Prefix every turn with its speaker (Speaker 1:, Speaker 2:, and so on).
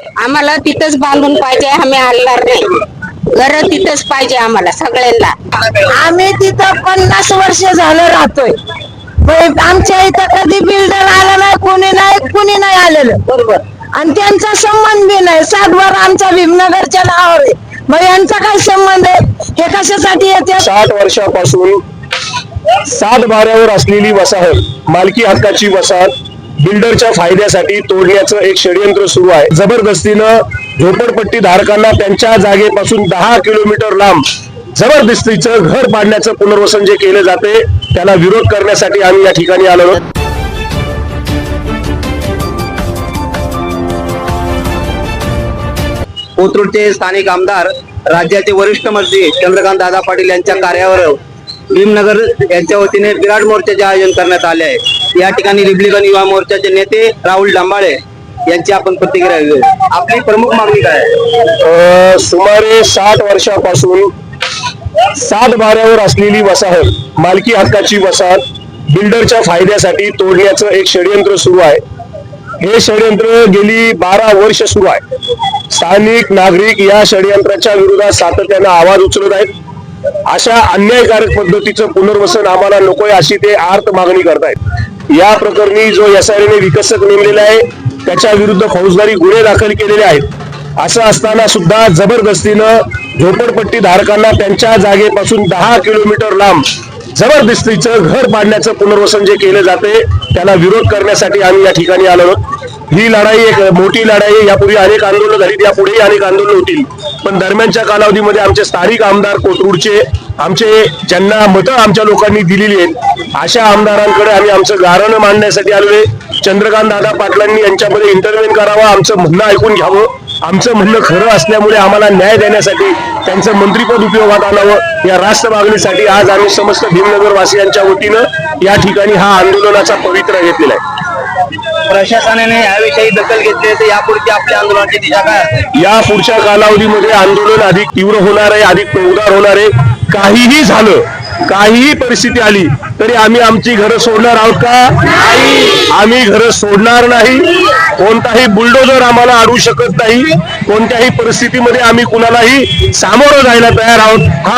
Speaker 1: आम्हाला तिथंच बांधून पाहिजे आम्ही हलणार नाही. घर तिथंच पाहिजे आम्हाला सगळ्यांना.
Speaker 2: आम्ही तिथं पन्नास वर्ष झालं राहतोय. पण आमच्या इथं कधी बिल्डर आला नाही कोणी नाही कुणी नाही आलेलं. बरोबर. आणि त्यांचा संबंध बी नाही. सातबार आमच्या भीमनगरच्या नावावर आहे. मग यांचा काय संबंध आहे? हे कशासाठी येते?
Speaker 3: साठ वर्षापासून सात भाऱ्यावर असलेली वसाहत मालकी हक्काची वसाहत बिल्डरच्या फायद्यासाठी तोडण्याचं एक षडयंत्र सुरू आहे. जबरदस्तीनं झोपडपट्टी धारकांना त्यांच्या जागेपासून दहा किलोमीटर लांब जबरदस्तीचं घर पाडण्याचं पुनर्वसन जे केलं जाते त्याला विरोध करण्यासाठी आम्ही या ठिकाणी आलो
Speaker 4: कोथरूडचे स्थानिक आमदार राज्याचे वरिष्ठ मंत्री चंद्रकांत दादा पाटील यांच्या कार्यावर भीमनगर यांच्या वतीने विराट मोर्चाचे आयोजन करण्यात आले आहे. या ठिकाणी रिपब्लिकन युवा मोर्चाचे नेते राहुल डांबाळे यांची आपण प्रतिक्रिया घेऊ आपली प्रमुख मागणी काय आहे?
Speaker 3: सुमारे साठ वर्षापासून सात भाऱ्यावर असलेली वसाहत मालकी हक्काची वसाहत बिल्डरच्या फायद्यासाठी तोडण्याचं एक षडयंत्र सुरू आहे. हे षडयंत्र गेली बारा वर्ष सुरू आहे. स्थानिक नागरिक या षडयंत्राच्या विरोधात सातत्यानं आवाज उचलत आहेत. अशा अन्यायकारक पद्धतीचं पुनर्वसन आम्हाला नकोय अशी ते आर्त मागणी करतायत. या प्रकरणी जो एस विकसक नेमलेला आहे त्याच्या विरुद्ध फौजदारी गुन्हे दाखल केलेले आहेत. असं असताना सुद्धा जबरदस्तीनं झोपडपट्टी धारकांना त्यांच्या जागेपासून दहा किलोमीटर लांब जबरदस्तीचं घर पाडण्याचं पुनर्वसन जे केलं जाते त्याला विरोध करण्यासाठी आम्ही या ठिकाणी आलो आहोत. ही लढाई एक मोठी लढाई यापूर्वी अनेक आंदोलनं झाली यापुढेही अनेक आंदोलन होतील. पण दरम्यानच्या कालावधीमध्ये आमचे स्थानिक आमदार कोथरूडचे आमचे ज्यांना मतं आमच्या लोकांनी दिलेली आहेत अशा आमदारांकडे आम्ही आमचं गारण मांडण्यासाठी आलोय. चंद्रकांत दादा पाटलांनी यांच्यामध्ये इंटरव्हेन करावा आमचं म्हणणं ऐकून घ्यावं. आमचं म्हणणं खरं असल्यामुळे आम्हाला न्याय देण्यासाठी त्यांचं मंत्रीपद उपयोगात आणावं. या राष्ट्र मागणीसाठी आज आम्ही समस्त भीमनगर वासियांच्या वतीनं या ठिकाणी हा आंदोलनाचा पवित्रा घेतलेला आहे.
Speaker 4: प्रशासनाने याविषयी दखल घेतली तर यापुढची आपल्या आंदोलनाची दिशा काय
Speaker 3: या पुढच्या कालावधीमध्ये आंदोलन अधिक तीव्र होणार आहे अधिक टोकदार होणार आहे. काहीही झालं काहीही परिस्थिती आली तरी आम्ही आमची घरं सोडणार आहोत का? आम्ही घरं सोडणार नाही. कोणताही बुलडोजर आम्हाला अडवू शकत नाही. कोणत्याही परिस्थितीमध्ये आम्ही कुणालाही सामोरं जायला तयार आहोत. हा